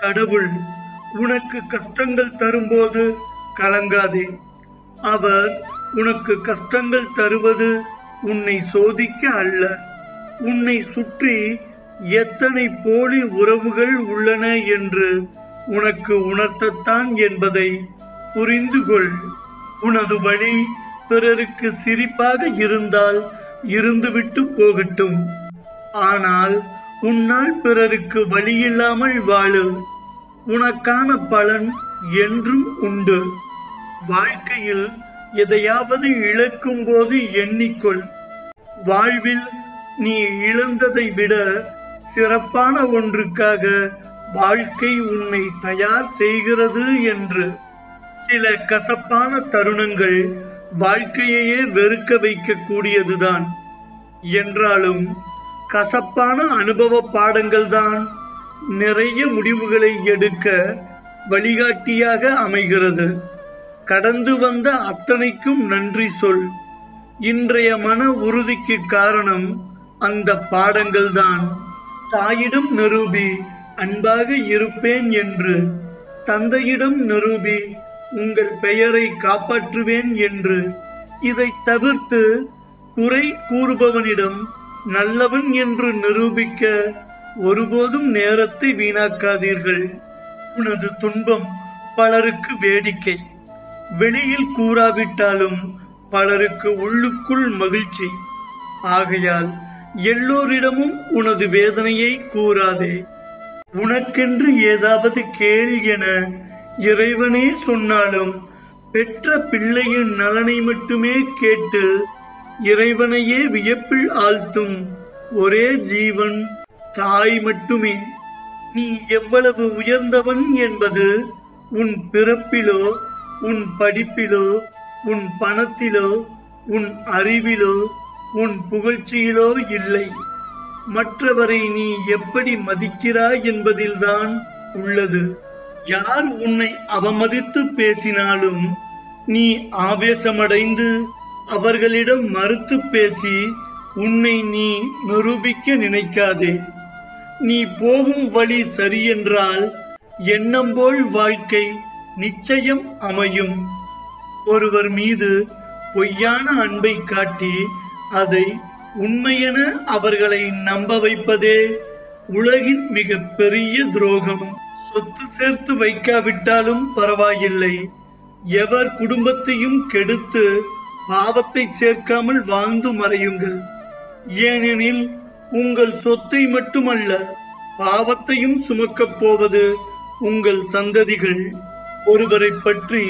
கடவுள் உனக்கு கஷ்டங்கள் தரும்போது கலங்காதே. அவர் உனக்கு கஷ்டங்கள் தருவது உன்னை சோதிக்க அல்ல. உன்னை சுற்றி எத்தனை போலி உறவுகள் உள்ளன என்று உனக்கு உணர்த்தத்தான் என்பதை புரிந்து கொள். உனது வழி பிறருக்கு சிரிப்பாக இருந்தால் இருந்துவிட்டு போகட்டும். ஆனால் உன்னால் பிறருக்கு வழியில்லாமல் வாழு. உனக்கான பலன் என்றும் உண்டு. வாழ்க்கையில் எதையாவது இழக்கும் போது எண்ணிக்கொள். வாழ்வில் நீ இழந்ததை விட சிறப்பான ஒன்றுக்காக வாழ்க்கை உன்னை தயார் செய்கிறது என்று. சில கசப்பான தருணங்கள் வாழ்க்கையையே வெறுக்க வைக்கக்கூடியதுதான். என்றாலும் கசப்பான அனுபவ பாடங்கள் தான் நிறைய முடிவுகளை எடுக்க வழிகாட்டியாக அமைகிறது. கடந்து வந்த அத்தனைக்கும் நன்றி சொல். இன்றைய மன உறுதிக்கு காரணம் அந்த பாடங்கள் தான் தாயிடம் நிரூபி அன்பாக இருப்பேன் என்று. தந்தையிடம் நிரூபி உங்கள் பெயரை காப்பாற்றுவேன் என்று. இதை தவிர்த்து குறை கூறுபவனிடம் நல்லவன் என்று நிரூபிக்க ஒருபோதும் நேரத்தை வீணாக்காதீர்கள். உனது துன்பம் பலருக்கு வேடிக்கை. வெளியில் கூறாவிட்டாலும் பலருக்கு உள்ளுக்குள் மகிழ்ச்சி. ஆகையால் எல்லோரிடமும் உனது வேதனையை கூறாதே. உனக்கென்று ஏதாவது கேள் என இறைவனே சொன்னாலும் பெற்ற பிள்ளையின் நலனை மட்டுமே கேட்டு இறைவனையே வியப்பில் ஆழ்த்தும் ஒரே ஜீவன் தாய் மட்டுமே. நீ எவ்வளவு உயர்ந்தவன் என்பது உன் பிறப்பிலோ உன் படிப்பிலோ உன் பணத்திலோ உன் அறிவிலோ உன் புகழ்ச்சியிலோ இல்லை. மற்றவரை நீ எப்படி மதிக்கிறாய் என்பதில்தான் உள்ளது. யார் உன்னை அவமதித்து பேசினாலும் நீ ஆவேசமடைந்து அவர்களிடம் மறுத்து பேசி உன்னை நீ நிரூபிக்க நினைக்காதே. நீ போகும் வழி சரியென்றால் எண்ணம்போல் வாழ்க்கை நிச்சயம் அமையும். ஒருவர் மீது பொய்யான அன்பை காட்டி அதை உண்மையென அவர்களை நம்ப வைப்பதே உலகின் மிக பெரிய துரோகம். சொத்து சேர்த்து வைக்காவிட்டாலும் பரவாயில்லை. எவர் குடும்பத்தையும் கெடுத்து பாவத்தை சேர்க்காமல் வாழ்ந்து மறையுங்கள். ஏனெனில் உங்கள் சொத்தை மட்டுமல்ல பாவத்தையும் சுமக்கப் போவது உங்கள் சந்ததிகள். ஒருவரை பற்றி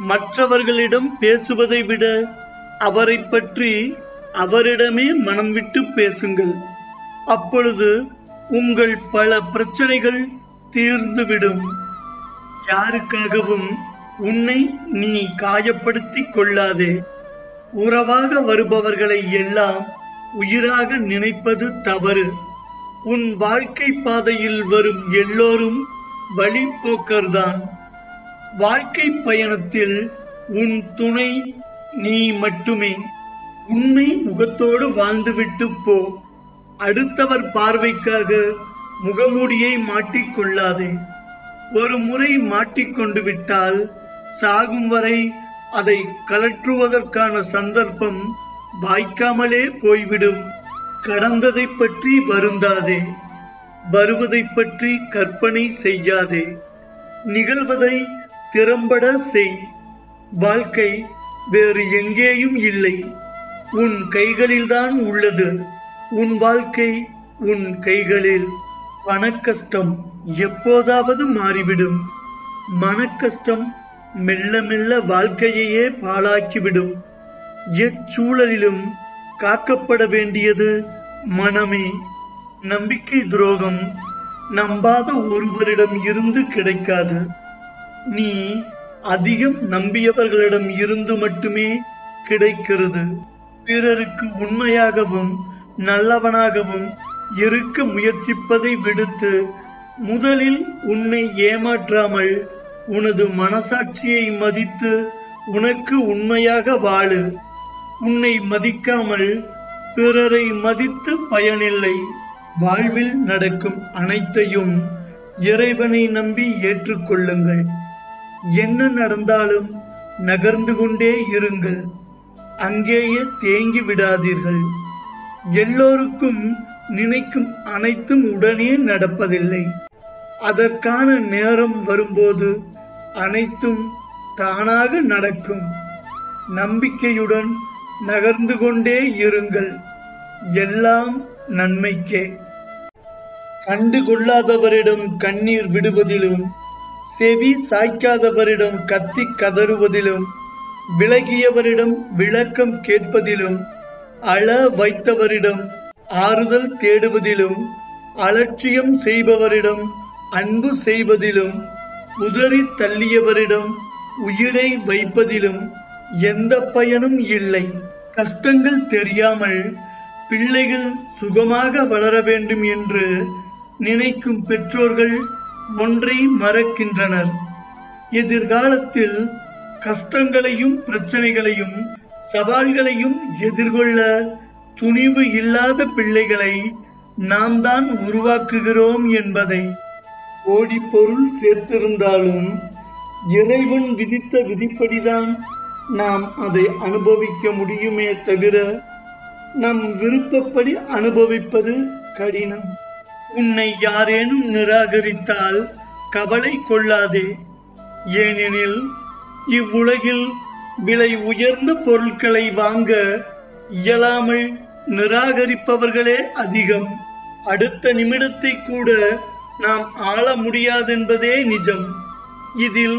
மற்றவர்களிடம் பேசுவதை விட அவரை பற்றி அவரிடமே மனம் விட்டு பேசுங்கள். அப்பொழுது உங்கள் பல பிரச்சனைகள் தீர்ந்துவிடும். யாருக்காகவும் உன்னை நீ காயப்படுத்திக் கொள்ளாதே. உறவாக வருபவர்களை எல்லாம் உயிராக நினைப்பது தவறு. உன் வாழ்க்கை பாதையில் வரும் எல்லோரும் வழிபோக்கர்தான். வாழ்க்கை பயணத்தில் உன் துணை நீ மட்டுமே. உண்மை முகத்தோடு வாழ்ந்துவிட்டு போ. அடுத்தவர் பார்வைக்காக முகமூடியை மாட்டிக்கொள்ளாதே. ஒரு முறை மாட்டிக்கொண்டு விட்டால் சாகும் வரை அதை கலற்றுவதற்கான சந்தர்ப்பம் வாய்க்காமலே போய்விடும். கடந்ததை பற்றி வருந்தாதே. வருவதை பற்றி கற்பனை செய்யாதே. நிகழ்வதை திறம்பட செய். வாழ்க்கை வேறு எங்கேயும் இல்லை. உன் கைகளில்தான் உள்ளது. உன் வாழ்க்கை உன் கைகளில். பணக்கஷ்டம் எப்போதாவது மாறிவிடும். மனக்கஷ்டம் மெல்ல மெல்ல வாழ்க்கையையே பாழாக்கிவிடும். எச்சூழலிலும் காக்கப்பட வேண்டியது மனமே. நம்பிக்கை துரோகம் நம்பாத ஒருவரிடம் இருந்து கிடைக்காது. நீ அதிகம் நம்பியவர்களிடம் இருந்து மட்டுமே கிடைக்கிறது. பிறருக்கு உண்மையாகவும் நல்லவனாகவும் இருக்க முயற்சிப்பதை விடுத்து முதலில் உன்னை ஏமாற்றாமல் உனது மனசாட்சியை மதித்து உனக்கு உண்மையாக வாழு. உன்னை மதிக்காமல் பிறரை மதித்து பயனில்லை. வாழ்வில் நடக்கும் அனைத்தையும் இறைவனை நம்பி ஏற்றுக்கொள்ளுங்கள். என்ன நடந்தாலும் நகர்ந்து கொண்டே இருங்கள். அங்கேயே தேங்கி விடாதீர்கள். எல்லோருக்கும் நினைக்கும் அனைத்தும் உடனே நடப்பதில்லை. அதற்கான நேரம் வரும்போது அனைத்தும் தானாக நடக்கும். நம்பிக்கையுடன் நகர்ந்து கொண்டே இருங்கள். எல்லாம் நன்மைக்கே. கண்டு கொள்ளாதவரிடம் கண்ணீர் விடுவதிலும் செவி சாய்க்காதவரிடம் கத்தி கதறுவதிலும் விலகியவரிடம் விளக்கம் கேட்பதிலும் அள வைத்தவரிடம் ஆறுதல் தேடுவதிலும் அலட்சியம் செய்பவரிடம் அன்பு செய்வதிலும் உதறி தள்ளியவரிடம் உயிரை வைப்பதிலும் எந்த பயனும் இல்லை. கஷ்டங்கள் தெரியாமல் பிள்ளைகள் சுகமாக வளர வேண்டும் என்று நினைக்கும் பெற்றோர்கள் ஒன்றை மறக்கின்றனர். எதிர்காலத்தில் கஷ்டங்களையும் பிரச்சனைகளையும் சவால்களையும் எதிர்கொள்ள துணிவு இல்லாத பிள்ளைகளை நாம் தான் உருவாக்குகிறோம் என்பதை கோடி பொருள் சேர்த்திருந்தாலும் இறைவன் விதித்த விதிப்படிதான் நாம் அதை அனுபவிக்க முடியுமே தவிர நம் விருப்பப்படி அனுபவிப்பது கடினம். உன்னை யாரேனும் நிராகரித்தால் கவலை கொள்ளாதே. ஏனெனில் இவ்வுலகில் விலை உயர்ந்த பொருட்களை வாங்க இயலாமல் நிராகரிப்பவர்களே அதிகம். அடுத்த நிமிடத்தை கூட நாம் ஆள முடியாதென்பதே நிஜம். இதில்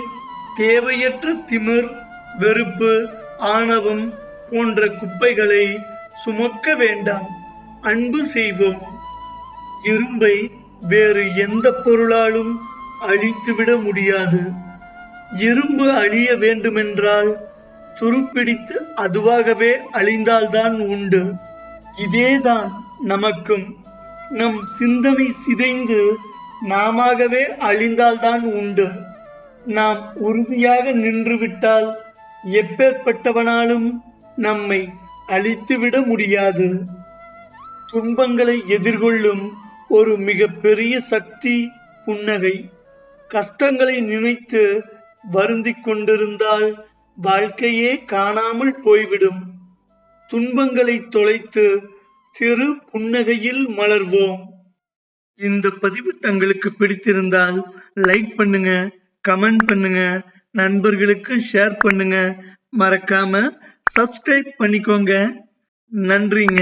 தேவையற்ற திமிர் வெறுப்பு ஆணவம் போன்ற குப்பைகளை சுமக்க வேண்டாம். அன்பு செய்வோம். இரும்பை வேறு எந்த பொருளாலும் அழித்துவிட முடியாது. இரும்பு அழிய வேண்டுமென்றால் துருப்பிடித்து அதுவாகவே அழிந்தால்தான் உண்டு. இதேதான் நமக்கும் நம் சிந்தனை சிதைந்து நாமாகவே அழிந்தால்தான் உண்டு. நாம் உறுதியாக நின்றுவிட்டால் எப்பேற்பட்டவனாலும் நம்மை அழித்துவிட முடியாது. துன்பங்களை எதிர்கொள்ளும் ஒரு மிகப்பெரிய சக்தி புன்னகை. கஷ்டங்களை நினைத்து வருந்திக் கொண்டிருந்தால் வாழ்க்கையே காணாமல் போய்விடும். துன்பங்களை தொலைத்து சிறு புன்னகையில் மலர்வோம். இந்த பதிவு தங்களுக்கு பிடித்திருந்தால் லைக் பண்ணுங்க கமெண்ட் பண்ணுங்க நண்பர்களுக்கு ஷேர் பண்ணுங்க. மறக்காம சப்ஸ்கிரைப் பண்ணிக்கோங்க. நன்றிங்க.